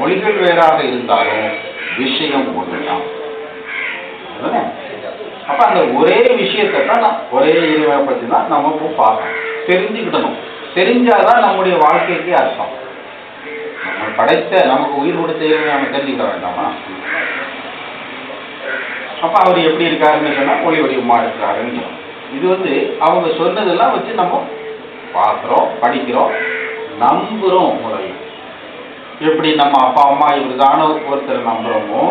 மொழிகள் வேறாக இருந்தாலும் விஷயம் ஒன்றுதான். அப்ப அந்த ஒரே விஷயத்தை தான் நான் ஒரே இறைவனை பற்றி தான் நம்ம இப்போ பார்க்கணும். தெரிஞ்சுக்கிடணும். தெரிஞ்சாதான் நம்முடைய வாழ்க்கைக்கு அர்த்தம். நம்ம படைத்த நமக்கு உயிர் கொடுத்த இறைவனை நம்ம தெரிஞ்சுக்க வேண்டாமா? அப்ப அவர் எப்படி இருக்காருன்னு சொன்னா ஒளி வடிவமா இருக்காருன்னு இது வந்து அவங்க சொன்னதெல்லாம் வச்சு நம்ம பார்க்குறோம் படிக்கிறோம் நம்புகிறோம் முறையும் எப்படி நம்ம அப்பா அம்மா இப்படிதான ஒருத்தர் நம்புறோமோ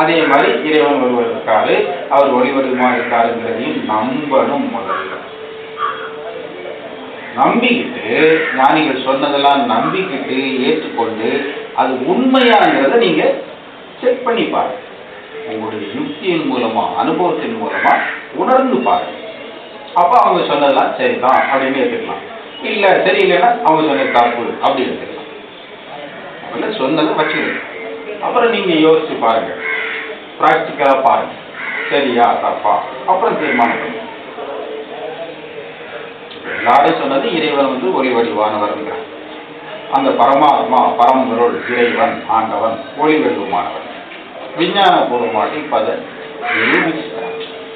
அதே மாதிரி இறைவன் ஒருவர் இருக்காரு அவர் ஒளிவருமா இருக்காருங்கிறதையும் நம்பணும் முதல்ல. நம்பிக்கிட்டு ஞானிகள் சொன்னதெல்லாம் நம்பிக்கிட்டு ஏற்றுக்கொண்டு அது உண்மையாங்கிறத நீங்க செக் பண்ணி பாருங்க. உங்களுடைய யுக்தியின் மூலமா அனுபவத்தின் மூலமா உணர்ந்து பாருங்க. அப்ப அவங்க சொன்னதெல்லாம் சரிதான் அப்படின்னு எடுத்துக்கலாம். இல்ல சரியில்லைன்னா அவங்க சொன்ன தப்பு அப்படி எடுத்துக்கலாம். முதல்ல சொன்னதை வச்சுக்கணும் அப்புறம் நீங்க யோசிச்சு பாருங்க. பிராக்டிக்கலா பாருங்க. சரியா தப்பா? அப்புறம் தீர்மானம் பண்ணுங்க எல்லாரும் சொன்னது இறைவன் வந்து ஒளி வடிவானவர்ங்கிறார் அந்த பரமாத்மா பரம்பொருள் இறைவன் ஆண்டவன் ஒளி வடிவமானவன் விஞ்ஞானபூர்வமாக இப்ப அதை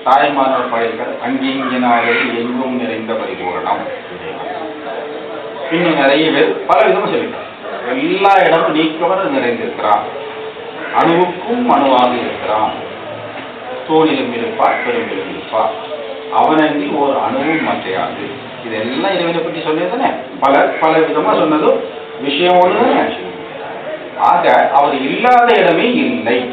தாய்மானவர் பயிர்கள் அங்கிங்கினாலே எங்கும் நிறைந்த பரிபூரணம். இன்னும் நிறைய பேர் பல விதமாக சொல்லிட்டார் எல்லா இடமும் நீக்கவர் நிறைந்திருக்கிறான். அணுவுக்கும் அணுவாக இருக்கிறான். தோளிலும் இருப்பார் பெரும்பிலும் இருப்பார். அவனன்றி ஒரு அணுவும் மற்றையாது. இதெல்லாம் இறைவனை பற்றி சொன்னது தானே பல பல விதமா சொன்னதும் விஷயம் ஒண்ணுதானே? ஆக அவர் இல்லாத இடமே இல்லை.